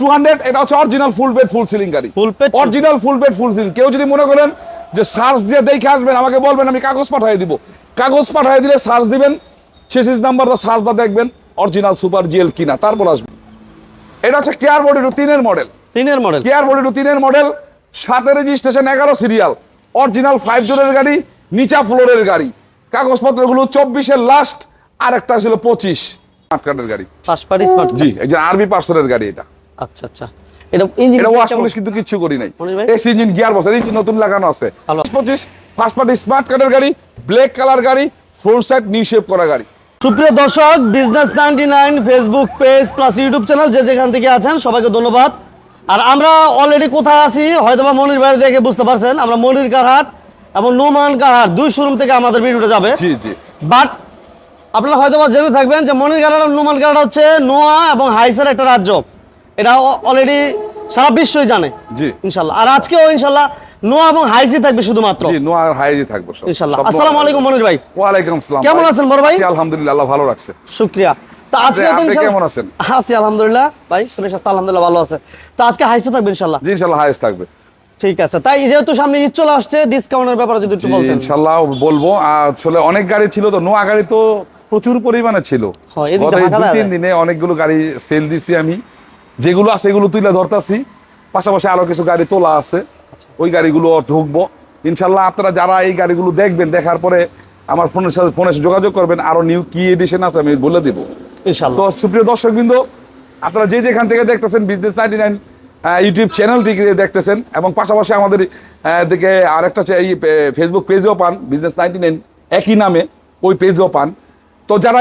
Two এটা হচ্ছে original full bed full ceiling গাড়ি। Original full bed full ceiling কেউ যদি মনে করেন যে সার্চ দিয়ে দেখে আসবেন আমাকে বলবেন আমি কাগজ পাঠিয়ে দিব। কাগজ পাঠিয়ে দিলে সার্চ দিবেন চেসিস নাম্বারটা সার্চটা দেখবেন অরিজিনাল সুপার জিএল কিনা তারপর আসবেন। এটা হচ্ছে কেয়ার বডি তিনের মডেল তিনের মডেল কেয়ার বডি তিনের মডেল সাতের রেজিস্ট্রেশন এগারো সিরিয়াল অরিজিনাল ফাইভ ডোরের গাড়ি নিচা ফ্লোরের গাড়ি। কাগজপত্রগুলো চব্বিশের লাস্ট আর একটা ছিল পঁচিশ। স্মার্ট কার্ডের গাড়ি। জি একজন আরবি পার্সনের গাড়ি এটা। আচ্ছা আচ্ছা। এটা ইঞ্জিন এটা ওয়াশ পলিশ কিন্তু কিচ্ছু করি নাই। মনির ভাই? AC engine gear box engine নতুন লাগানো আছে। ফার্স্ট পার্টি স্মার্ট কার্ডের গাড়ি ব্ল্যাক কালার গাড়ি ফ্রন্ট সাইড নিউ শেপ করা গাড়ি। সুপ্রিয় দর্শক business ninety nine Facebook page plus YouTube channel যে যেখান থেকে আছেন সবাইকে ধন্যবাদ। আর আমরা অলরেডি কোথায় আছি হয়তো বা মনির বাড়ি দেখে বুঝতে পারছেন আমরা মনির কারহাট এবং নোমান কারহাট দুই শোরুম থেকে আমাদের ভিডিওটা যাবে। জি জি। বাট আপনারা হয়তো বা জেনে থাকবেন যে মনির কারহাট আর নোমান কারহাট হচ্ছে নোয়া এবং হাইসের একটা রাজ্য। এটা অলরেডি সারা বিশ্বই জানে। জি। ইনশাল্লাহ। আর আজকেও ইনশাল্লাহ নোয়া এবং হাইসি থাকবে শুধুমাত্র। জি নোয়া আর হাইজি থাকব সব। ইনশাল্লাহ। আসসালামু আলাইকুম মনির ভাই। ওয়ালাইকুম আসসালাম কেমন আছেন বড় ভাই? আলহামদুলিল্লাহ আল্লাহ ভালো রাখছে। শুক্রিয়া। তো আজকে তো আপনি কেমন আছেন? আছি আলহামদুলিল্লাহ। ভাই শরীর স্বাস্থ্য আলহামদুলিল্লাহ ভালো আছে। তো আজকে হাইসও থাকবে ইনশাল্লাহ? জি ইনশাল্লাহ হাইস থাকবে। ঠিক আছে। তাই যেহেতু সামনে ঈদ চলে আসছে ডিসকাউন্টের ব্যাপারে যদি একটু বলতেন। ইনশাল্লাহ বলব। আসলে অনেক গাড়ি ছিল তো নোয়া গাড়ি তো প্রচুর পরিমাণে ছিল। হ্যাঁ, গত দুই তিন দিনে অনেকগুলো গাড়ি সেল দিছি আমি। যেগুলো আছে এগুলো তুলে ধরতাছি। পাশাপাশি আরও কিছু গাড়ি তোলা আছে। ওই গাড়িগুলো ঢুকবো। ইনশাল্লাহ আপনারা যারা এই গাড়িগুলো দেখবেন দেখার পরে আমার ফোনের সাথে ফোনে যোগাযোগ করবেন। আরও নিউ কি এডিশন আছে আমি বলে দিব। তো সুপ্রিয় দর্শক বিন্দু আপনারা যে যেখান থেকে দেখতেছেন বিজনেস নাইনটি নাইন ইউটিউব চ্যানেলটি দেখতেছেন এবং পাশাপাশি আমাদের দিকে আরেকটা এই ফেসবুক পেজও পান বিজনেস নাইনটি নাইন একই নামে ওই পেজও পান। তো যারা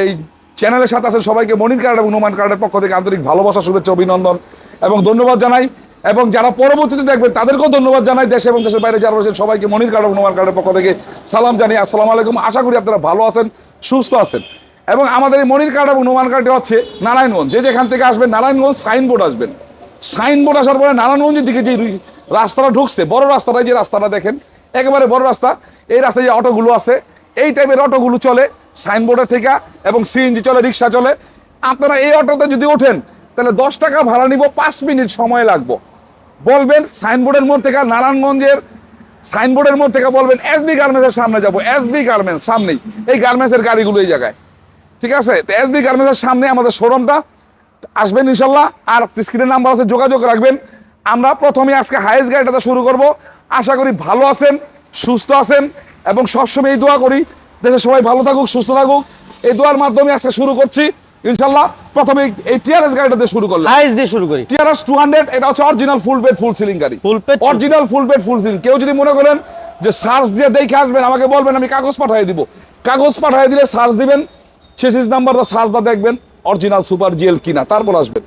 এই চ্যানেলের সাথে আছেন সবাইকে মনির কার্ড এবং নোমান কার্ডের পক্ষ থেকে আন্তরিক ভালোবাসা, শুভেচ্ছা, অভিনন্দন এবং ধন্যবাদ জানাই। এবং যারা পরবর্তীতে দেখবেন, তাদেরকেও ধন্যবাদ জানাই দেশে এবং দেশের বাইরে যারা রয়েছেন, সবাইকে মনির কার্ড এবং নোমান কার্ডের পক্ষ থেকে সালাম জানাই আসসালামু আলাইকুম। আশা করি আপনারা ভালো আছেন, সুস্থ আছেন। এবং আমাদের এই মনির কার্ড এবং নোমান কার্ডে হচ্ছে নারায়ণগঞ্জ। যে যেখান থেকে আসবেন, নারায়ণগঞ্জ সাইনবোর্ড আসবেন। সাইনবোর্ড আসার পরে নারায়ণগঞ্জের দিকে যে রাস্তাটা ঢুকছে, বড় রাস্তাটা যে রাস্তাটা দেখেন, একেবারে বড় রাস্তা। এই রাস্তায় যে অটোগুলো আছে, এই টাইপের অটোগুলো চলে। সাইনবোর্ডের থেকে এবং সিএনজি চলে, রিক্সা চলে। আপনারা এই অটোতে যদি ওঠেন, তাহলে দশ টাকা ভাড়া নিব, পাঁচ মিনিট সময় লাগবো। বলবেন সাইনবোর্ডের মোড় থেকে নারায়ণগঞ্জের, সাইনবোর্ডের মোড় থেকে বলবেন এসবি গার্মেন্টসের সামনে যাব এসবি গার্মেন্টস সামনেই। এই গার্মেন্টসের গাড়িগুলো এই জায়গায়। ঠিক আছে? তো এসবি গার্মেন্টসের সামনে আমাদের শোরুমটা। আসবেন ইনশাল্লাহ। আর স্ক্রিনের নাম্বার আছে, যোগাযোগ রাখবেন। আমরা প্রথমে আজকে হায়েস্ট গাড়িটাতে শুরু করব। আশা করি ভালো আছেন, সুস্থ আছেন, এবং সবসময় এই দোয়া করি। দেশে সবাই ভালো থাকুক সুস্থ থাকুক। এই দোয়ার মাধ্যমে আজকে শুরু করছি। ইনশাল্লাহ প্রথমে এই টিআরএস গাড়িটাতে শুরু করলাম। হাইস দিয়ে শুরু করি। টিআরএস টু হান্ড্রেড এটা হচ্ছে original full bed full ceiling গাড়ি। Full full- original full bed full ceiling কেউ যদি মনে করেন যে সার্চ দিয়ে দেখে আসবেন আমাকে বলবেন আমি কাগজ পাঠিয়ে দিব। কাগজ পাঠিয়ে দিলে সার্চ দিবেন চেসিস নাম্বারটা সার্চটা দেখবেন অরিজিনাল সুপার জিএল কিনা তারপর আসবেন।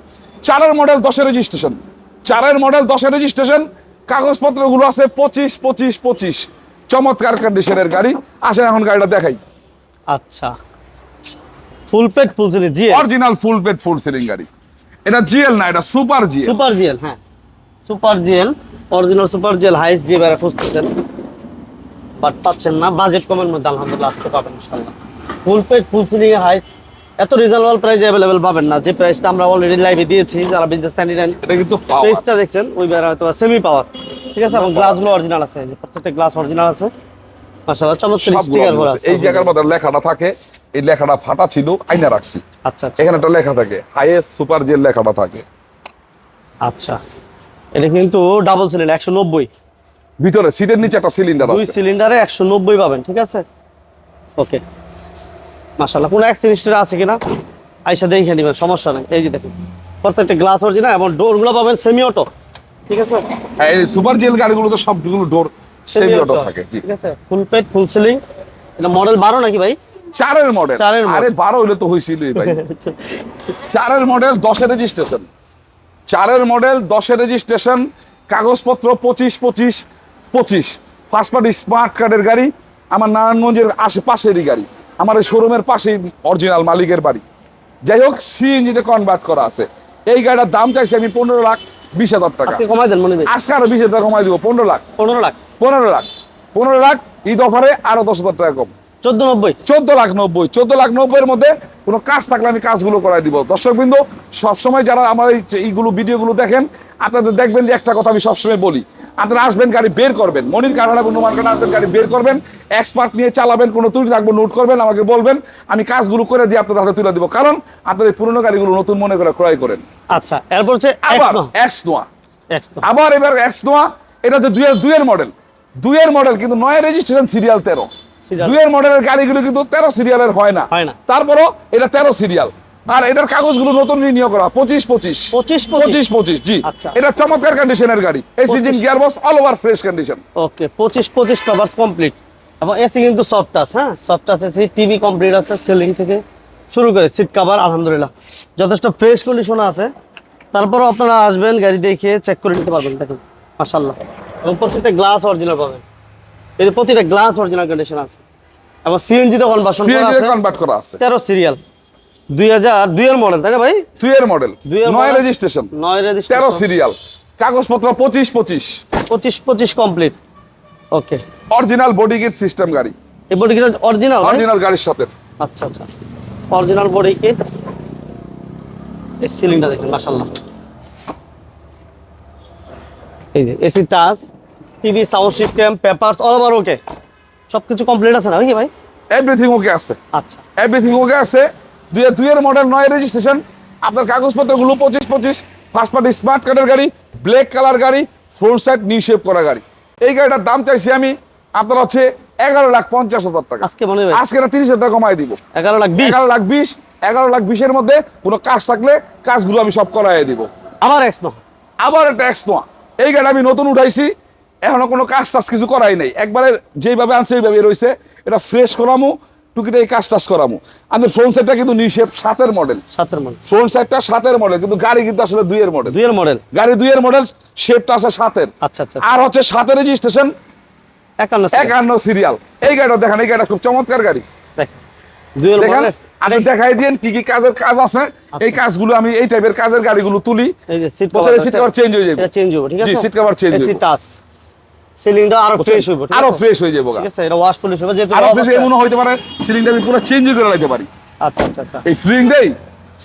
চারের মডেল দশের রেজিস্ট্রেশন চারের মডেল দশের রেজিস্ট্রেশন কাগজপত্রগুলো আছে পঁচিশ পঁচিশ পঁচিশ। চমৎকার কন্ডিশনের গাড়ি। আসেন এখন গাড়িটা দেখাই। আচ্ছা। ফুল পেট ফুল সিলিং জি অরিজিনাল ফুল পেট ফুল সিলিং গাড়ি। এটা জিএল না এটা সুপার জিএল সুপার জিএল হ্যাঁ। Super GL original super GL Hiace জি বেড়া খুঁজতেছেন। বাট পাচ্ছেন না বাজেট কমের মধ্যে আলহামদুলিল্লাহ আজকে পাবেন ইনশাআল্লাহ। ফুল পেট ফুল সিলিং হাইস এত রিজনেবল প্রাইস অ্যাভেলেবেল পাবেন না। যে প্রাইসটা আমরা অলরেডি লাইভে দিয়েছি যারা বিজনেস স্ট্যান্ডার্ড এটা কিন্তু পেজটা দেখছেন ওই হয়তো সেমি পাওয়ার ঠিক আছে? এবং গ্লাসগুলো অরিজিনাল আছে। এই যে প্রত্যেকটা গ্লাস অরিজিনাল আছে। মাশাআল্লাহ চমৎকার স্টিকার করা আছে। এই জায়গার মধ্যে লেখাটা থাকে। এই লেখাটা ফাটা ছিল আইনা রাখছি। আচ্ছা আচ্ছা। এখানে একটা লেখা থাকে হাইয়েস্ট সুপার যে লেখাটা থাকে। আচ্ছা। এটা কিন্তু ডাবল সিলিন্ডার একশো নব্বই। ভিতরে সিটের নিচে একটা সিলিন্ডার আছে। দুই সিলিন্ডারে একশো নব্বই পাবেন ঠিক আছে? ওকে মাসাল্লাহ কোনো এক সিলিন্ডার আছে কিনা? আইসা দেখে নেবেন সমস্যা নেই। এই যে দেখুন প্রত্যেকটা গ্লাস অরিজিনাল এবং ডোরগুলো পাবেন সেমি অটো ঠিক আছে? হ্যাঁ, এই সুপার জেল গাড়িগুলো তো সবগুলো ডোর সেমি অটো থাকে ঠিক আছে? ফুল পেট ফুল সিলিং এটা মডেল বারো নাকি ভাই? চারের মডেল চারের। আরে বারো হইলে তো হয়েছিল ভাই। চারের মডেল দশের রেজিস্ট্রেশন চারের মডেল দশের রেজিস্ট্রেশন কাগজপত্র পঁচিশ পঁচিশ পঁচিশ। ফার্স্ট পার্টি স্মার্ট কার্ডের গাড়ি আমার নারায়ণগঞ্জের আশেপাশেরই গাড়ি। আমার এই শোরুমের পাশেই অরিজিনাল মালিকের বাড়ি। যাই হোক সিএনজিতে কনভার্ট করা আছে। এই গাড়িটার দাম চাইছি আমি পনেরো লাখ বিশ হাজার টাকা। আজকে কমাই দেন মনে আজকে আরও বিশ হাজার টাকা কমাই দিব পনেরো লাখ। পনেরো লাখ। পনেরো লাখ। পনেরো লাখ ঈদ অফারে আরও দশ হাজার টাকা কম। চোদ্দ নব্বই। চোদ্দ লাখ নব্বই চোদ্দ লাখ নব্বইয়ের মধ্যে কোনো কাজ থাকলে আমি কাজগুলো করাই দিব। দর্শকবৃন্দ সবসময় যারা আমার এই যে এইগুলো ভিডিওগুলো দেখেন আপনাদের দেখবেন যে একটা কথা আমি সবসময় বলি। আপনারা আসবেন গাড়ি বের করবেন। মনির কারখানা আসবেন গাড়ি বের করবেন। এক্সপার্ট নিয়ে চালাবেন কোনো ত্রুটি থাকবে নোট করবেন আমাকে বলবেন। আমি কাজগুলো করে দিয়ে আপনাদের হাতে তুলে দিব। কারণ আপনার এই পুরোনো গাড়িগুলো নতুন মনে করে ক্রয় করেন। আচ্ছা এরপর হচ্ছে আবার Exmo। এক্স নোয়া আবার এবার এক্স নোয়া এটা হচ্ছে দুইয়ের দুইয়ের মডেল দুইয়ের মডেল কিন্তু নয় রেজিস্ট্রেশন সিরিয়াল তেরো। দুইয়ের মডেলের গাড়িগুলো কিন্তু তেরো সিরিয়ালের হয় না। হয় না। তারপরও এটা তেরো সিরিয়াল। আর এটার কাগজগুলো নতুন রিনিউ করা। পঁচিশ পঁচিশ। পঁচিশ পঁচিশ। পঁচিশ জি। আচ্ছা। এটা চমৎকার কন্ডিশনের গাড়ি। Season 25 gear box all over fresh condition okay পঁচিশ পঁচিশ পেপার কমপ্লিট এবং এসি কিন্তু সফট আছে হ্যাঁ? সফট আছে এসি টিভি কমপ্লিট আছে সিলিং থেকে। শুরু করে সিট কাভার আলহামদুলিল্লাহ। যথেষ্ট ফ্রেশ কন্ডিশন আছে। তারপরও আপনারা আসবেন গাড়ি দেখে চেক করে নিতে পারবেন দেখুন। মাশাল্লাহ এবং প্রত্যেকটা গ্লাস অরিজিনাল পাবেন। এই যে প্রতিটা গ্লাস অরিজিনাল কন্ডিশন আছে। এবং সিএনজি তে কনভার্সন করা সিএনজি আছে। কনভার্ট করা আছে। তেরো সিরিয়াল দুই হাজার দুইয়ের মডেল তাই না ভাই? দুইয়ের মডেল দুইয়ের নয় model, রেজিস্ট্রেশন নয় তেরো রেজিস্ট্রেশন সিরিয়াল কাগজপত্র পঁচিশ পঁচিশ। পঁচিশ পঁচিশ complete okay original body kit system গাড়ি। এই বডি কিট অরিজিনাল অরিজিনাল গাড়ির সাথে। আচ্ছা আচ্ছা। অরিজিনাল বডি কিট এই সিলিংটা দেখেন মাশাআল্লাহ। এই যে AC touch TV sound system papers all over okay সবকিছু কমপ্লিট আছে না নাকি ভাই? এভরিথিং ওকে আছে। আচ্ছা। এভরিথিং ওকে আছে। দুই দুইয়ের মডেল নয় রেজিস্ট্রেশন আপনার কাগজপত্রগুলো পঁচিশ পঁচিশ। ফার্স্ট পার্টি স্মার্ট কার্ডের গাড়ি ব্ল্যাক কালার গাড়ি ফ্রন্ট সাইড নিউ শেপ করা গাড়ি। এই গাড়িটার দাম চাইছি আমি আপনার হচ্ছে এগারো লাখ পঞ্চাশ হাজার টাকা। আজকে মনে হয়। আজকে না তিরিশ হাজার টাকা কমাই দিব। এগারো লাখ এগারো লাখ বিশ এগারো লাখ বিশের মধ্যে কোনো কাজ থাকলে কাজগুলো আমি সব করাই দিব। আবার এক্স নো আবার একটা এক্স নোয়া। এই গাড়ি আমি নতুন উঠাইছি। এখনও কোনো কাজ টাজ কিছু করাই নাই। একবারে যেইভাবে আনছে এইভাবে রয়েছে। এটা ফ্রেশ করামু টুকিটা এই কাজ টাজ করামু। আমাদের ফ্রন্ট সাইডটা কিন্তু নিউ শেপ সাতের মডেল সাতের মডেল ফ্রন্ট সাইডটা সাতের মডেল কিন্তু গাড়ি কিন্তু আসলে দুইয়ের মডেল দুইয়ের মডেল গাড়ি দুইয়ের মডেল শেপটা আছে সাতের। আচ্ছা আচ্ছা আর হচ্ছে সাতের রেজিস্ট্রেশন একান্ন সিরিয়াল এই গাড়িটা দেখেন এই গাড়িটা খুব চমৎকার গাড়ি। দেখেন আপনি দেখাই দিন কি কি কাজের কাজ আছে। এই কাজগুলো আমি এই টাইপের কাজের গাড়িগুলো তুলি। সিট কভার চেঞ্জ হয়ে যাবে। চেঞ্জ হবে ঠিক আছে? জি, seat cover change এসি হইবো। টাচ সিলিংটা আরও ফ্রেশ হইব আরও ফ্রেশ হয়ে যাব ঠিক আছে এটা ওয়াশ পলিশ হবে যেহেতু আরও ফ্রেশ এমন হইতে পারে সিলিংটা আমি পুরো চেঞ্জ করে লাইতে পারি। আচ্ছা আচ্ছা আচ্ছা। এই ফিলিং দেই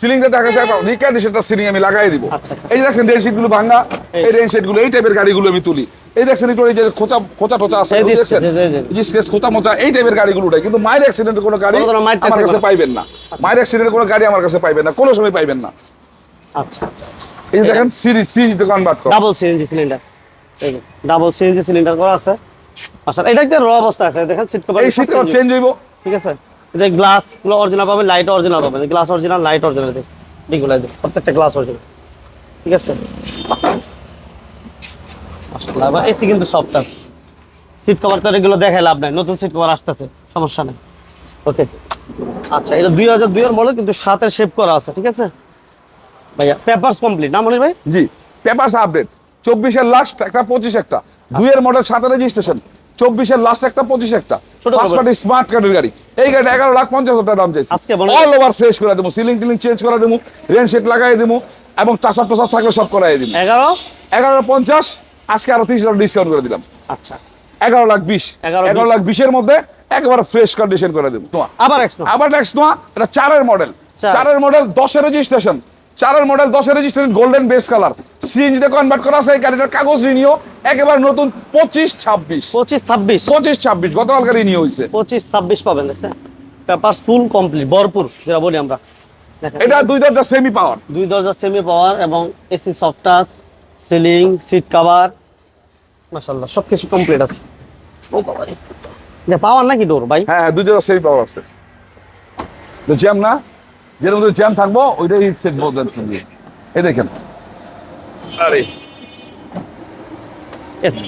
সিলিংটা দেখা যায় রিকন্ডিশনটা সিলিং আমি লাগাই দিব। আচ্ছা, আচ্ছা। এই যে দেখছেন রেনগুলো ভাঙা এই। গুলো এই টাইপের গাড়িগুলো আমি তুলি। এই দেখছেন একটু এই যে খোঁচা খোঁচা টোচা আছে দেখছেন? যে স্কেচ খোঁচা মোচা এই টাইপের গাড়িগুলো উঠাই। কিন্তু মায়ের অ্যাক্সিডেন্টের কোনো গাড়ি আমার কাছে পাইবেন না। মায়ের অ্যাক্সিডেন্টের কোনো গাড়ি আমার কাছে পাইবেন না। কোনো সময় পাইবেন না। আচ্ছা। এই যে দেখেন সিরিজ সিরিজ তো convert double CNG cylinder. Double CNG cylinder করা আছে। আচ্ছা এটা একটা র অবস্থা আছে দেখেন সিট কভার এই সিট কভার চেঞ্জ হইব। ঠিক আছে? এই গ্লাসগুলো অরিজিনাল পাবেন লাইট অরিজিনাল পাবেন। গ্লাস অরিজিনাল লাইট অরিজিনাল দেখ এগুলো দেখ প্রত্যেকটা গ্লাস অরিজিনাল ঠিক আছে? মাশাআল্লাহ এসি কিন্তু সফট আছে। সিট কভার তো এগুলো দেখাই লাভ নাই নতুন সিট কভার আসতেছে সমস্যা নেই। ওকে আচ্ছা এটা দুই হাজার দুইয়ের মডেল কিন্তু সাতের শেপ করা আছে ঠিক আছে? ভাইয়া পেপারস কমপ্লিট না মনির ভাই? জি পেপারস আপডেট চব্বিশের লাস্ট একটা পঁচিশ একটা। দুইয়ের মডেল সাতের রেজিস্ট্রেশন চব্বিশের লাস্ট একটা পঁচিশ একটা। পার্টি স্মার্ট কার্ডের গাড়ি। এই গাড়ি এগারো লাখ পঞ্চাশ হাজার দাম চাইছি। অল ওভার ফ্রেশ করে দেবো সিলিং টিলিং চেঞ্জ করে দেবো রেন সেট লাগাই দেবো এবং টাসাপ টাসাপ থাকলে সব করাই দেবো। এগারো? এগারো পঞ্চাশ আজকে আরও তিরিশ টাকা ডিসকাউন্ট করে দিলাম। আচ্ছা। এগারো লাখ বিশ। 11 এগারো লাখ বিশের মধ্যে একেবারে ফ্রেশ কন্ডিশন করে দেবো। আবার আবার নেক্সট নোয়া এটা চারের মডেল চারের মডেল দশের রেজিস্ট্রেশন চারের মডেল দশের registration golden base colour CNG তে কনভার্ট করা আছে এই গাড়িটার কাগজ রিনিও একেবারে নতুন পঁচিশ ছাব্বিশ। পঁচিশ ছাব্বিশ। পঁচিশ ছাব্বিশ গতকালকে রিনিও হয়েছে। পঁচিশ ছাব্বিশ পাবেন পেপার ফুল কমপ্লিট ভরপুর যেটা বলি আমরা। এটা দুই দরজা সেমি পাওয়ার দুই দরজা সেমি পাওয়ার এবং AC soft touch ceiling seat cover মাশাল্লাহ সব কিছু কমপ্লিট আছে। ও বাবা এটা পাওয়ার নাকি ডোর ভাই? হ্যাঁ হ্যাঁ দুই দরজা সেমি পাওয়ার আছে। জ্যাম না? যের মধ্যে জ্যাম থাকব ওইটাই সেট বদলেন এই দেখেন। আরে।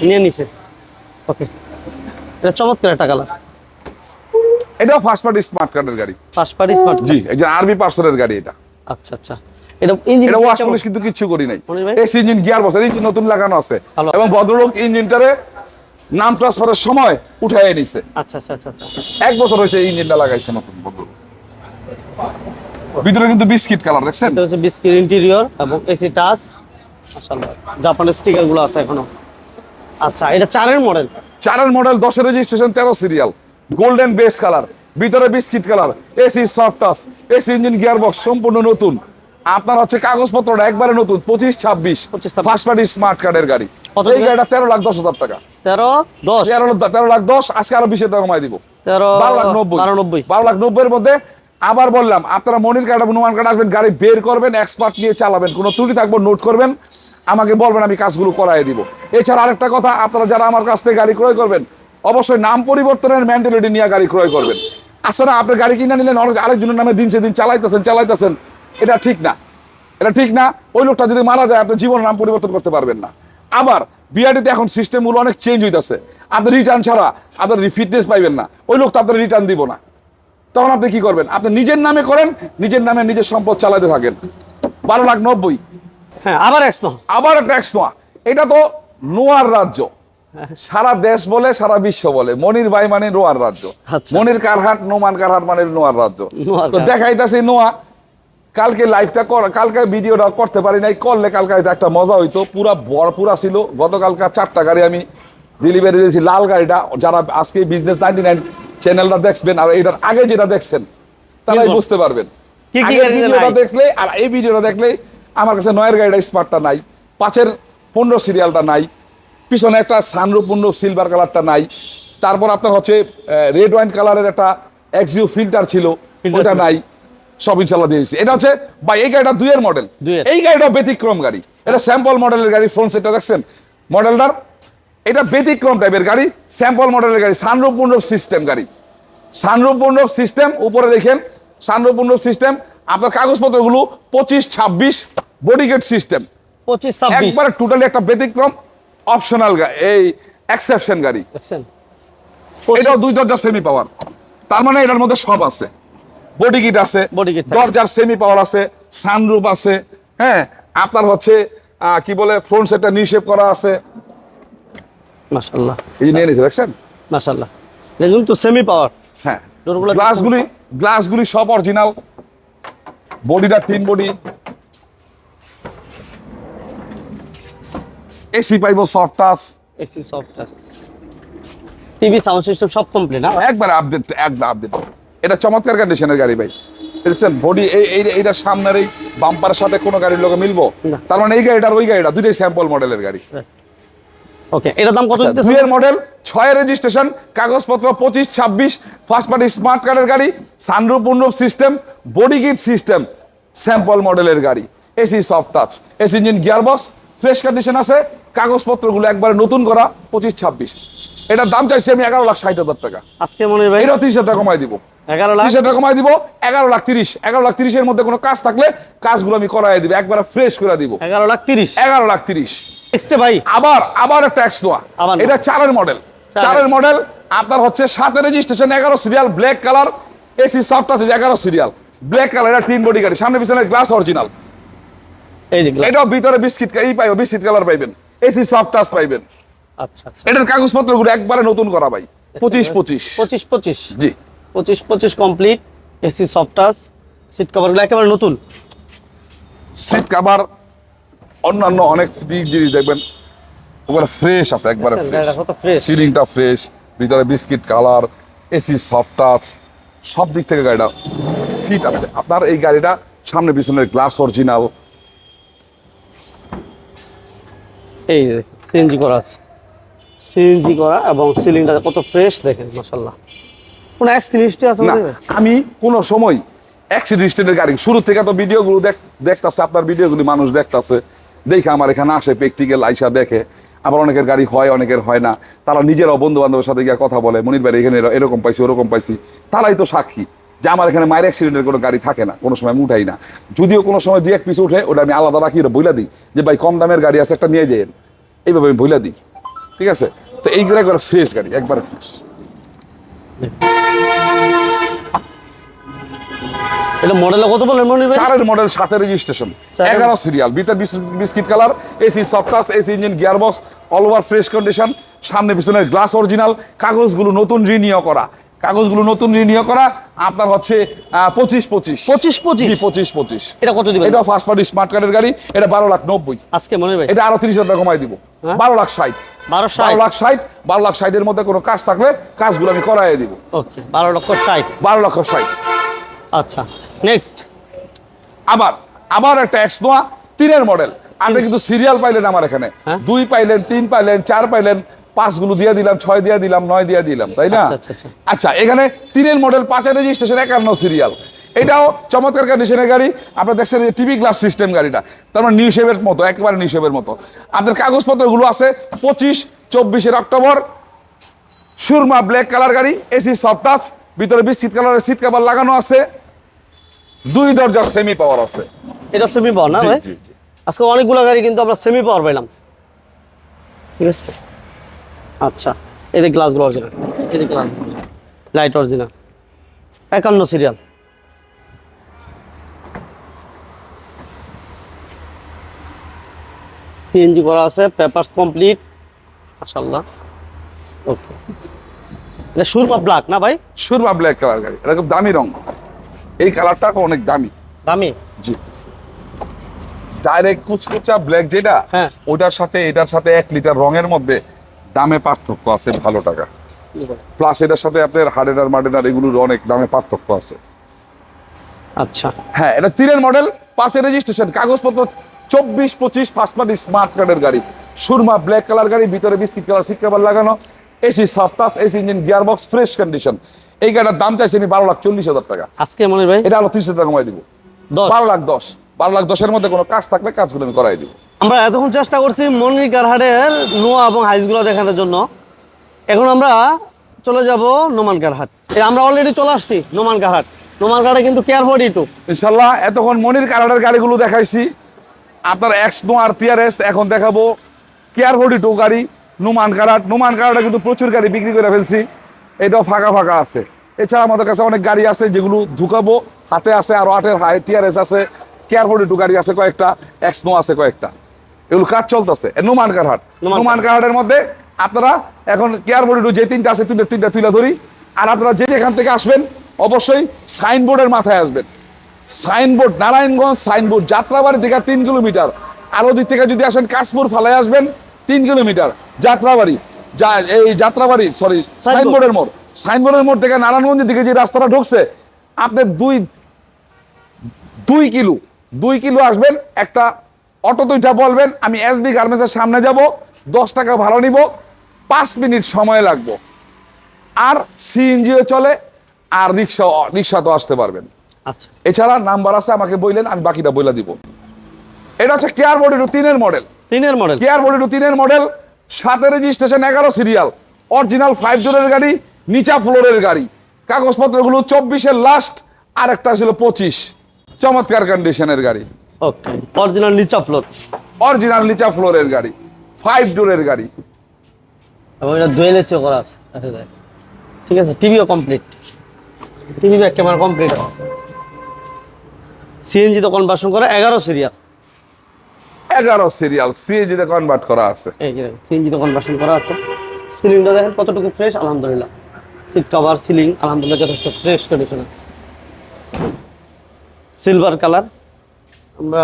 নিয়ে নিছে। ওকে। এটা চমৎকার একটা কালার এটাও ফার্স্ট পার্টি স্মার্ট কার্ডের গাড়ি। ফার্স্ট পার্টি স্মার্ট জি একজন আরবি পার্সনের গাড়ি এটা। আচ্ছা আচ্ছা। এটা ইঞ্জিন এটা ওয়াশ পলিশ কিন্তু কিচ্ছু করি নাই? AC engine gear box engine নতুন লাগানো আছে। এবং ভদ্রলোক ইঞ্জিনটারে নাম ট্রান্সফারের সময় উঠাই নিছে। আচ্ছা আচ্ছা আচ্ছা আচ্ছা। এক বছর হয়েছে ইঞ্জিনটা লাগাইছে নতুন ভদ্রলোক। ভিতরে কিন্তু বিস্কিট কালার দেখছেন? এটা হচ্ছে বিস্কিট ইন্টেরিয়র এবং এসি টাচ মাশাল্লাহ জাপানের স্টিকারগুলো আছে এখনও। আচ্ছা এটা চারের মডেল চারের মডেল দশের রেজিস্ট্রেশন তেরো সিরিয়াল গোল্ডেন বেস কালার ভিতরে biscuit colour AC soft touch AC engine gear box সম্পূর্ণ নতুন। আপনার হচ্ছে কাগজপত্রটা একবারে নতুন পঁচিশ ছাব্বিশ। 25, 26 ফার্স্ট পার্টি স্মার্ট কার্ডের গাড়ি। কত এই গাড়িটা তেরো লাখ দশ হাজার টাকা। তেরো দশ। তেরো লাখ তেরো লাখ দশ আজকে আরও বিশ হাজার টাকা কমাই দিব। তেরো বারো লাখ নব্বই। বারো নব্বই। লাখ নব্বইয়ের মধ্যে আবার বললাম, আপনারা মনির কার্ড অনুমান কার্ড আসবেন, গাড়ি বের করবেন এক্সপার্ট নিয়ে চালাবেন, কোনো ত্রুটি থাকবে নোট করবেন, আমাকে বলবেন, আমি কাজগুলো করাই দিব। এছাড়া আরেকটা কথা, আপনারা যারা আমার কাছ থেকে গাড়ি ক্রয় করবেন, অবশ্যই নাম পরিবর্তনের মেন্টালিটি নিয়ে গাড়ি ক্রয় করবেন। আসলে আপনি গাড়ি কিনে নিলেন, অনেক আরেকজনের নামে দিন সেদিন চালাইতেছেন চালাইতেছেন, এটা ঠিক না। এটা ঠিক না, ওই লোকটা যদি মারা যায়, আপনি জীবন নাম পরিবর্তন করতে পারবেন না। আবার বিআরটিতে এখন সিস্টেমগুলো অনেক চেঞ্জ হইতেছে। আপনি রিটার্ন ছাড়া আপনার ফিটনেস পাইবেন না। ওই লোকটা আপনার রিটার্ন দিব না। তখন আপনি কি করবেন? আপনি নিজের নামে করেন নিজের নামে নিজের সম্পদ চালাতে থাকেন। বারো লাখ নব্বই। হ্যাঁ আবার ট্যাক্স নোয়া এটা তো নোয়ার রাজ্য। সারা দেশ বলে সারা বিশ্ব বলে। মনির ভাই মানে নোয়ার রাজ্য। আচ্ছা। মনির কারহাট নোমান কারহাট মানে নোয়ার রাজ্য। তো। দেখাইতেছে নোয়া কালকে লাইভটা কর কালকে ভিডিওটা করতে পারি নাই করলে কালকে হয়তো একটা মজা হইতো। পুরা বড় পুরা ছিল। গতকালকার চারটা গাড়ি আমি ডেলিভারি দিয়েছি লাল গাড়িটা। যারা আজকে বিজনেস নাইনটি নাইন চ্যানেলটা দেখবেন আর এটার আগে যেটা দেখছেন তারাই বুঝতে পারবেন। কি কি ভিডিওটা দেখলে আর এই ভিডিওটা দেখলে আমার কাছে নয়ের গাড়িটা স্মার্টটা নাই পাঁচের পনেরো সিরিয়ালটা নাই পিছনে একটা সানরূপ পূর্ণ সিলভার কালারটা নাই তারপর আপনার হচ্ছে রেড ওয়াইন কালারের একটা এক্সিও ফিল্টার ছিল ওটা নাই সব ইনশাল্লাহ দিয়েছি। এটা হচ্ছে বা এই গাড়িটা দুইয়ের মডেল এই গাড়িটা ব্যতিক্রম গাড়ি। এটা স্যাম্পল মডেলের গাড়ি ফ্রন্ট সেটটা দেখছেন? মডেলটার এটা ব্যতিক্রম টাইপের গাড়ি স্যাম্পল মডেলের গাড়ি সানরূপ সিস্টেম গাড়ি। সানরূপ সিস্টেম উপরে দেখেন সানরূপ সিস্টেম আপনার কাগজপত্রগুলো পঁচিশ ছাব্বিশ বডিগেট সিস্টেম পঁচিশ একবারে টোটালি একটা ব্যতিক্রম অপশনাল এই এক্সেপশন গাড়ি। এটাও দুই দরজা সেমি পাওয়ার তার মানে এটার মধ্যে সব আছে। বডি কিট আছে। দরজার সেমি পাওয়ার আছে সানরুফ আছে হ্যাঁ আপনার হচ্ছে আহ, কি বলে ফ্রন্ট সেটটা নিষেপ করা আছে মাশাল্লাহ এই যে নিয়ে নিয়েছে দেখছেন? মাশাল্লাহ দেখুন তো সেমি পাওয়ার হ্যাঁ গ্লাসগুলি গ্লাসগুলি সব অরিজিনাল বডিটা তিন বডি এসি পাইবো soft touch AC soft touch TV sound system সব কমপ্লিট না? একবার আপডেট একবার আপডেট এটা চমৎকার কন্ডিশনের গাড়ি ভাই। দেখছেন বডি এই এই এইটার সামনের এই বাম্পারের সাথে কোনো গাড়ির লোকে মিলবো? তার মানে এই গাড়িটার ওই গাড়িটা দুইটাই স্যাম্পল মডেলের গাড়ি। ওকে এটার দাম কত দিতেছে দুইয়ের মডেল ছয় রেজিস্ট্রেশন কাগজপত্র পঁচিশ ছাব্বিশ ফার্স্ট পার্টি স্মার্ট কার্ডের গাড়ি sunroof পূর্ণব system body kit system sample মডেলের গাড়ি AC soft touch AC engine gearbox fresh condition আছে কাগজপত্রগুলো একবারে নতুন করা পঁচিশ ছাব্বিশ। এটার দাম চাইছি আমি এগারো লাখ ষাট হাজার টাকা। আজকে মনে ভাই? এটা তিরিশ হাজার টাকা কমাই দিব। এগারো লাখ? তিরিশ হাজার টাকা কমাই দিব এগারো লাখ তিরিশ। এগারো লাখ তিরিশের মধ্যে কোনো কাজ থাকলে কাজগুলো আমি করাই দিব একবার ফ্রেশ করে দিব। এগারো লাখ তিরিশ। এগারো লাখ তিরিশ। এক্সট্রা ভাই আবার আবার একটা এক্স নোয়া এটা চারের মডেল চারের। মডেল আপনার হচ্ছে সাতের রেজিস্ট্রেশন এগারো serial black colour AC soft আছে এগারো সিরিয়াল ব্ল্যাক কালার এটা তিন বডি গাড়ি। সামনে পিছনে গ্লাস অরিজিনাল এটাও ভিতরে বিস্কিট এই পাইবেন বিস্কিট কালার পাইবেন। এসি সফট টাচ পাইবেন। আচ্ছা আচ্ছা। এটার কাগজপত্রগুলো একবারে নতুন করা ভাই। পঁচিশ পঁচিশ। পঁচিশ পঁচিশ। জি। পঁচিশ পঁচিশ complete AC soft touch seat কভারগুলো একেবারে নতুন। সিট কাভার অন্যান্য অনেক দিক জিনিস দেখবেন ওখানে ফ্রেশ আছে একবারে ফ্রেশ সিলিংটা ফ্রেশ ভিতরে biscuit colour AC soft touch সব দিক থেকে গাড়িটা ফিট আছে। আপনার এই গাড়িটা সামনে পিছনের গ্লাস অরিজিনাল এই সিএনজি করা আছে। সিএনজি করা এবং সিলিংটা কত ফ্রেশ দেখেন মাশাল্লাহ কোন অ্যাক্সিডেন্ট আছে না আমি কোনো সময় অ্যাক্সিডেন্টের গাড়ি শুরু থেকে তো ভিডিওগুলো দেখ দেখতাছে আপনার ভিডিওগুলি মানুষ দেখতাছে। দেখে আমার এখানে আসে প্র্যাকটিক্যাল আইসা দেখে। আবার অনেকের গাড়ি হয়, অনেকের হয় না। তারা নিজেরাও বন্ধু বান্ধবের সাথে গিয়ে কথা বলে, মনির ভাই, এখানে এরকম পাইছি, ওরকম পাইছি। তারাই তো সাক্ষী যে আমার এখানে মায়ের অ্যাক্সিডেন্টের কোনো গাড়ি থাকে না, কোনো সময় আমি উঠাই না। যদিও কোনো সময় দুই এক পিস উঠে, ওটা আমি আলাদা রাখি, ওটা বইলা দিই যে, ভাই, কম দামের গাড়ি আছে, একটা নিয়ে যাই এইভাবে আমি বইলা দিই, ঠিক আছে? তো এইগুলো একবার ফ্রেশ গাড়ি, একবারে ফ্রেশ এটা কত বলেন মনির ভাই? চারের মডেল সাতের রেজিস্ট্রেশন চারের- এগারো সিরিয়াল ভিতর biscuit colour AC soft touch AC engine gearbox all over fresh condition সামনে পিছনের গ্লাস অরিজিনাল কাগজগুলো নতুন রিনিউ করা। কাগজগুলো নতুন রিনিউ করা আপনার হচ্ছে পঁচিশ পঁচিশ। পঁচিশ পঁচিশ? পঁচিশ পঁচিশ। এটা কত দিবেন? এটা ফার্স্ট পার্টি স্মার্ট কার্ডের গাড়ি এটা বারো লাখ নব্বই। আজকে মনে ভাই? এটা আরও তিরিশ হাজার কমাই দিব। হ্যাঁ? বারো লাখ ষাট। বারো বারো লাখ ষাট বারো লাখ ষাটের মধ্যে কোনো কাজ থাকলে কাজগুলো আমি করাই দিব। ওকে বারো লক্ষ ষাট। বারো লক্ষ ষাট। আচ্ছা নেক্সট আবার আবার একটা এক্স নোয়া তিনের মডেল আপনি কিন্তু সিরিয়াল পাইলেন আমার এখানে। হ্যাঁ। দুই পাইলেন তিন পাইলেন চার পাইলেন পাঁচগুলো দিয়ে দিলাম ছয় দিয়ে দিলাম নয় দিয়ে দিলাম তাই না? আচ্ছা, আচ্ছা, আচ্ছা। আচ্ছা এখানে তিনের মডেল পাঁচের রেজিস্ট্রেশন একান্ন সিরিয়াল এটাও চমৎকার কন্ডিশনের গাড়ি। আপনার দেখছেন যে টিভি গ্লাস সিস্টেম গাড়িটা। তার মানে নিউ শেপের মতো একেবারে নিউ শেপের মতো। আপনার কাগজপত্রগুলো আছে পঁচিশ চব্বিশের অক্টোবর। সুরমা ব্ল্যাক কালার গাড়ি এসি সফট টাচ ভিতরে বিস্কিট কালারের সিট কভার লাগানো আছে। দুই দরজার সেমি পাওয়ার আছে। এটা সেমি পাওয়ার না ভাই? জি, জি। আজকে অনেকগুলো গাড়ি কিন্তু আমরা সেমি পাওয়ার পাইলাম। ঠিক আছে? আচ্ছা এদের গ্লাসগুলো অরিজিনাল এদের গ্লাস লাইট অরিজিনাল একান্ন সিরিয়াল সিএনজি করা আছে পেপারস কমপ্লিট মাশাআল্লাহ। ওকে এটা সুরমা ব্ল্যাক না ভাই? সুরমা ব্ল্যাক কালার গাড়ি। এটা খুব দামি রং। এই কালারটা অনেক দামি। দামি? জি। ডাইরেক্ট কুচকুচা ব্ল্যাক যেটা হ্যাঁ। ওটার সাথে এটার সাথে এক লিটার রঙের মধ্যে দামে পার্থক্য আছে ভালো টাকা। প্লাস এটার সাথে আপনার হার্ডেনার মার্ডেনার এগুলোর অনেক দামে পার্থক্য আছে। আচ্ছা। হ্যাঁ এটা তিনের মডেল পাঁচের রেজিস্ট্রেশন কাগজপত্র চব্বিশ পঁচিশ ফার্স্ট পার্টি স্মার্ট কার্ডের গাড়ি। সুরমা ব্ল্যাক কালার গাড়ি ভিতরে বিস্কিট কালার সিট কাভার লাগানো AC soft touch AC engine gear box fresh condition এই গাড়িটার দাম চাইছি আমি বারো লাখ চল্লিশ হাজার টাকা। আজকে মনে ভাই? এটা আলো ত্রিশ হাজার টাকা কমাই দিব। বারো লাখ দশ। বারো লাখ দশের মধ্যে কোনো কাজ থাকলে কাজগুলো আমি করাই দিব। আমরা এতক্ষণ চেষ্টা করছি মনির কারহাটের নোয়া এবং হাইসগুলো দেখানোর জন্য। এখন আমরা চলে যাব নোমান কারহাট। এই আমরা অলরেডি চলে আসছি নোমান কারহাট। নোমান কারহাটে কিন্তু কেয়ার ফর ইটু ইনশাল্লাহ এতক্ষণ মনির কারহাটের গাড়িগুলো দেখাইছি। আপনার এক্স নো আর টিআরএস এখন দেখাবো। কেয়ার ফোর্টি টু গাড়ি নুমান কারাট নুমান কারাটে কিন্তু প্রচুর গাড়ি বিক্রি করে ফেলছি। এটাও ফাঁকা ফাঁকা আছে। এছাড়া আমাদের কাছে অনেক গাড়ি আছে যেগুলো ঢুকাবো। হাতে আছে আর আটের হাই টিআরএস আছে কেয়ার ফোর্টি টু গাড়ি আছে কয়েকটা এক্স নো আছে কয়েকটা। এগুলো কাজ চলতেছে। নুমান কারহাট। নুমান কারহাটের মধ্যে আপনারা এখন কেয়ার ফোর্টি টু যে তিনটা আছে তিনটা তিনটা তুলে ধরি। আর আপনারা যে যেখান থেকে আসবেন অবশ্যই সাইনবোর্ডের মাথায় আসবেন। সাইনবোর্ড নারায়ণগঞ্জ সাইনবোর্ড যাত্রাবাড়ি থেকে তিন কিলোমিটার। আর ওদিক থেকে যদি আসেন কাশপুর ফালায় আসবেন তিন কিলোমিটার। যাত্রাবাড়ি যা এই যাত্রাবাড়ি সরি সাইনবোর্ডের মোড়। সাইনবোর্ডের মোড় থেকে নারায়ণগঞ্জের দিকে যে রাস্তাটা ঢুকছে আপনি দুই দুই কিলো দুই কিলো আসবেন একটা অটো দুইটা বলবেন আমি এসবি গার্মেন্টসের সামনে যাব দশ টাকা ভাড়া নিব পাঁচ মিনিট সময় লাগবো। আর সিএনজিও চলে আর রিক্সা রিক্সা তো আসতে পারবেন। আচ্ছা। এছাড়া নাম্বার আছে আমাকে বললেন আমি বাকিটা বইলা দিব। এটা হচ্ছে কেয়ার বডি টু তিনের মডেল। তিনের মডেল। কেয়ার বডি টু তিনের মডেল সাতের রেজিস্ট্রেশন এগারো সিরিয়াল অরিজিনাল ফাইভ ডোরের গাড়ি নিচা ফ্লোরের গাড়ি। কাগজপত্রগুলো চব্বিশের লাস্ট আর একটা ছিল পঁচিশ। চমৎকার কন্ডিশনের গাড়ি। ওকে অরিজিনাল নিচা ফ্লোর অরিজিনাল নিচা ফ্লোরের গাড়ি ফাইভ ডোরের গাড়ি। এবং এটা ডুয়েল এসিও করা আছে দেখা যায়। ঠিক আছে টিভিও complete TV back camera complete CNG তো কনভার্সন করা এগারো সিরিয়াল এগারো সিরিয়াল সিএজিতে কনভার্ট করা আছে। এই যে সিএনজি তো কনভার্সন করা আছে। সিলিংটা দেখেন কতটুকু ফ্রেশ আলহামদুলিল্লাহ। সিট কভার সিলিং আলহামদুলিল্লাহ যথেষ্ট ফ্রেশ কন্ডিশন আছে। সিলভার কালার আমরা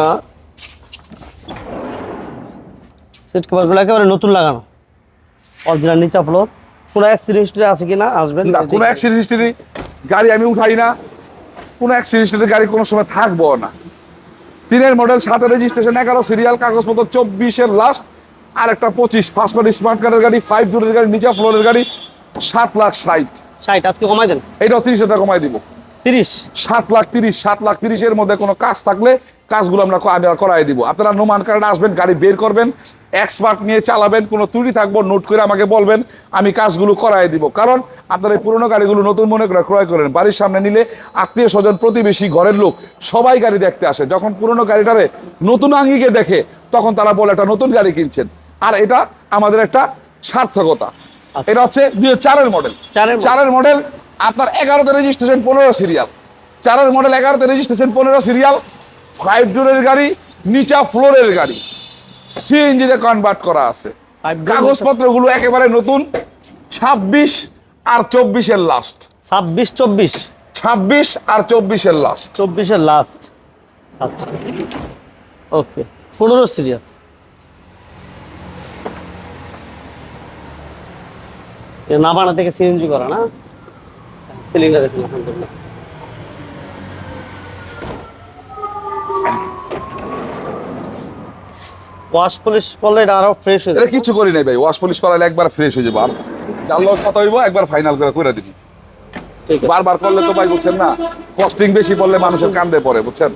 সিট কভারগুলো একেবারে নতুন লাগানো। অরিজিনাল নিচা ফ্লোর কোনো অ্যাক্সিডেন্ট আছে কিনা? আসবেন। না কোনো অ্যাক্সিডেন্ট গাড়ি আমি উঠাই না। কোনো অ্যাক্সিডেন্টের গাড়ি কোনো সময় থাকব না। তিনের মডেল সাথে রেজিস্ট্রেশন এগারো সিরিয়াল কাগজ মতো চব্বিশের লাস্ট আর একটা পঁচিশ ফার্স্ট পার্টি স্মার্ট কার্ডের গাড়ি ফাইভ ডোরের গাড়ি নিচা ফ্লোরের গাড়ি সাত লাখ ষাট। ষাট আজকে কমাই দেন? এইটাও তিরিশ হাজার কমাই দিব। তিরিশ? সাত লাখ তিরিশ সাত লাখ তিরিশের মধ্যে কোনো কাজ থাকলে কাজগুলো আমরা করাই দিব। আপনারা নোমান কার্ড আসবেন গাড়ি বের করবেন এক্সপার্ট নিয়ে চালাবেন কোনো ত্রুটি থাকব নোট করে আমাকে বলবেন আমি কাজগুলো করাই দিব। কারণ আপনারা এই পুরোনো গাড়িগুলো নতুন মনে করে ক্রয় করেন। বাড়ির সামনে নিলে আত্মীয় স্বজন প্রতিবেশী ঘরের লোক সবাই গাড়ি দেখতে আসে। যখন পুরোনো গাড়িটারে নতুন আঙ্গিকে দেখে তখন তারা বলে একটা নতুন গাড়ি কিনছেন। আর এটা আমাদের একটা সার্থকতা। এটা হচ্ছে দুই চারের মডেল চারের মডেল আপনার এগারোতে রেজিস্ট্রেশন পনেরো সিরিয়াল চারের মডেল এগারোতে রেজিস্ট্রেশন পনেরো সিরিয়াল ফাইভ ডোরের গাড়ি নিচা ফ্লোরের গাড়ি। সিএনজিতে কনভার্ট করা আছে। কাগজপত্রগুলো একেবারে নতুন ছাব্বিশ আর চব্বিশের লাস্ট ছাব্বিশ চব্বিশ। ছাব্বিশ আর চব্বিশের লাস্ট চব্বিশের লাস্ট আচ্ছা। ওকে পনেরো সিরিয়াল নাবানা থেকে সিএনজি করা না? সিলিন্ডার দেখুন আলহামদুলিল্লাহ। ওয়াশ পলিশ করলে এটা আরও ফ্রেশ হয়ে এটা যাবে। কিছু করি নাই ভাই ওয়াশ পলিশ করালে একবার ফ্রেশ হয়ে যাব। আর লোক কথা হইব একবার ফাইনাল করে করে দিবি। ঠিক বারবার করলে তো ভাই বুঝছেন না? কস্টিং বেশি পড়লে মানুষের কান্দে পড়ে বুঝছেন?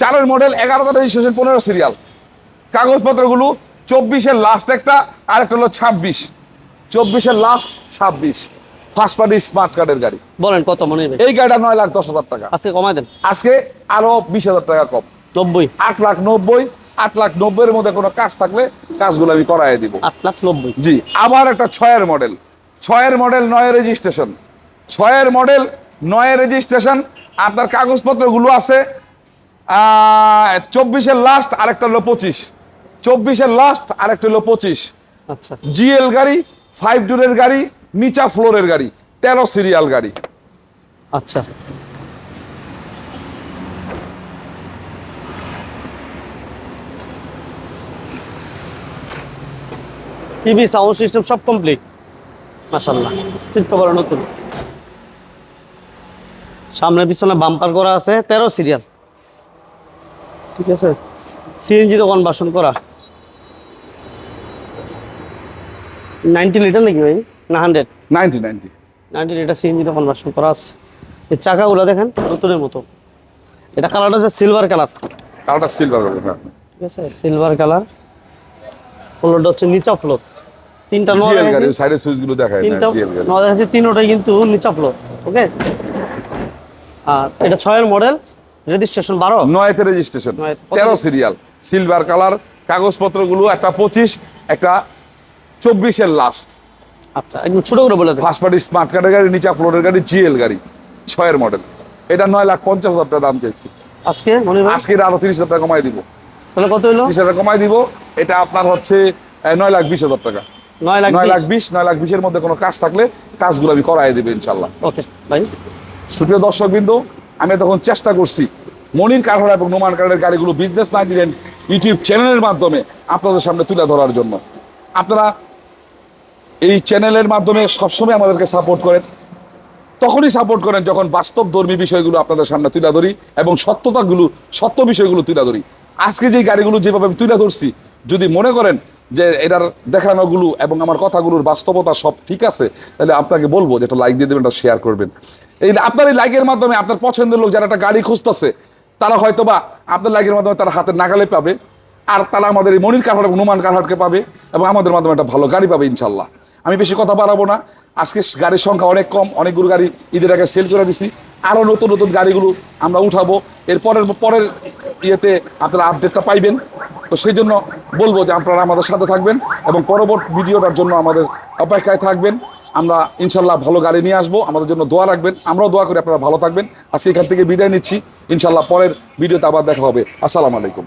চারের মডেল এগারোটা রেজিস্ট্রেশন পনেরো সিরিয়াল কাগজপত্রগুলো চব্বিশের লাস্ট একটা আর একটা হলো ছাব্বিশ। চব্বিশের লাস্ট ছাব্বিশ। ফার্স্ট পার্টি স্মার্ট কার্ডের গাড়ি। বলেন কত মনে এই গাড়িটা নয় লাখ দশ হাজার টাকা। আজকে কমাই দেন। আজকে আরও বিশ হাজার টাকা কম। নব্বই। আট লাখ নব্বই আট লাখ নব্বইয়ের মধ্যে কোনো কাজ থাকলে কাজগুলো আমি করাই দিব। আট লাখ নব্বই। জি আবার একটা ছয়ের মডেল। ছয়ের মডেল নয় রেজিস্ট্রেশন। ছয়ের মডেল নয় রেজিস্ট্রেশন। আপনার কাগজপত্রগুলো আছে চব্বিশের লাস্ট আরেকটা হলো পঁচিশ। চব্বিশের লাস্ট আরেকটা হলো পঁচিশ। আচ্ছা। জিএল গাড়ি ফাইভ ডোরের গাড়ি নিচা ফ্লোরের গাড়ি, তেরো সিরিয়াল গাড়ি। আচ্ছা। টিভি, সাউন্ড সিস্টেম সব কমপ্লিট। মাশাল্লাহ সিট কভার নতুন। সামনে পিছনে বাম্পার করা আছে, তেরো সিরিয়াল। ঠিক আছে? সিএনজি তো কনভার্সন করা। নাইনটি লিটার নাকি ভাই? না hundred ninety ninety ninety litre সিএনজিতে কনভার্সন করা আছে। এই চাকাগুলো দেখেন নতুনের মতো। এটা কালারটা হচ্ছে সিলভার কালার কালারটা সিলভার হ্যাঁ। ঠিক আছে সিলভার কালার ফ্লোরটা হচ্ছে নিচা ফ্লোর তিনটা নোয়া গাড়ি দেখাচ্ছি। সাইডের সুইচগুলো দেখায় না তিনটা জিএল গাড়ি। নোয়া দেখাচ্ছি তিনোটাই কিন্তু নিচা ফ্লোর ওকে আর এটা ছয়ের মডেল রেজিস্ট্রেশন বারো। নয়তে রেজিস্ট্রেশন। তেরো সিরিয়াল সিলভার কালার কাগজপত্রগুলো একটা পঁচিশ একটা চব্বিশের লাস্ট আচ্ছা একদম ছোট করে বলে ফার্স্ট পার্টি স্মার্ট কার্ডের গাড়ি নিচা ফ্লোরের গাড়ি জিএল গাড়ি ছয়ের মডেল এটা নয় লাখ পঞ্চাশ হাজার টাকা দাম চাইছি। আজকে আজকে আরও তিরিশ হাজার টাকা কমাই দিব। তাহলে কত হলো? তিরিশ হাজার কমাই দিব। এটা আপনার হচ্ছে নয় লাখ বিশ হাজার টাকা। নয় লাখ নয় লাখ বিশ? নয় লাখ বিশের মধ্যে কোনো কাজ থাকলে কাজগুলো আমি করাই দেবো ইনশাল্লাহ ওকে ভাই সুপ্রিয় আমি তখন চেষ্টা করছি মনির কারহর এবং নোমান কার্ডের গাড়িগুলো বিজনেস নাইনটি ইউটিউব চ্যানেলের মাধ্যমে আপনাদের সামনে তুলে ধরার জন্য। আপনারা এই চ্যানেলের মাধ্যমে সবসময় আমাদেরকে সাপোর্ট করেন। তখনই সাপোর্ট করেন যখন বাস্তব ধর্মী বিষয়গুলো আপনাদের সামনে তুলে ধরি এবং সত্যতাগুলো, সত্য বিষয়গুলো তুলে ধরি। আজকে যে গাড়িগুলো যেভাবে আমি তুলে ধরছি, যদি মনে করেন যে এটার দেখানোগুলো এবং আমার কথাগুলোর বাস্তবতা সব ঠিক আছে, তাহলে আপনাকে বলব যে একটা লাইক দিয়ে দেবেন, একটা শেয়ার করবেন। এই আপনার এই লাইকের মাধ্যমে আপনার পছন্দের লোক যারা একটা গাড়ি খুঁজতেছে, তারা হয়তো বা আপনার লাইকের মাধ্যমে তারা হাতের নাগালে পাবে। আর তারা আমাদের এই মনির কারহাট এবং নুমান কারহাটকে পাবে এবং আমাদের মাধ্যমে একটা ভালো গাড়ি পাবে, ইনশাল্লাহ। আমি বেশি কথা বাড়াবো না। আজকে গাড়ির সংখ্যা অনেক কম, অনেকগুলো গাড়ি ঈদের আগে সেল করে দিছি। আরও নতুন নতুন গাড়িগুলো আমরা উঠাবো। এর পরের পরের ইয়েতে আপনারা আপডেটটা পাইবেন। তো সেই জন্য বলব যে আপনারা আমাদের সাথে থাকবেন এবং পরবর্তী ভিডিওটার জন্য আমাদের অপেক্ষায় থাকবেন। আমরা ইনশাল্লাহ ভালো গাড়ি নিয়ে আসব। আমাদের জন্য দোয়া রাখবেন। আমরাও দোয়া করি আপনারা ভালো থাকবেন। আজকে এখান থেকে বিদায় নিচ্ছি। ইনশাল্লাহ পরের ভিডিওতে আবার দেখা হবে। আসসালামু আলাইকুম।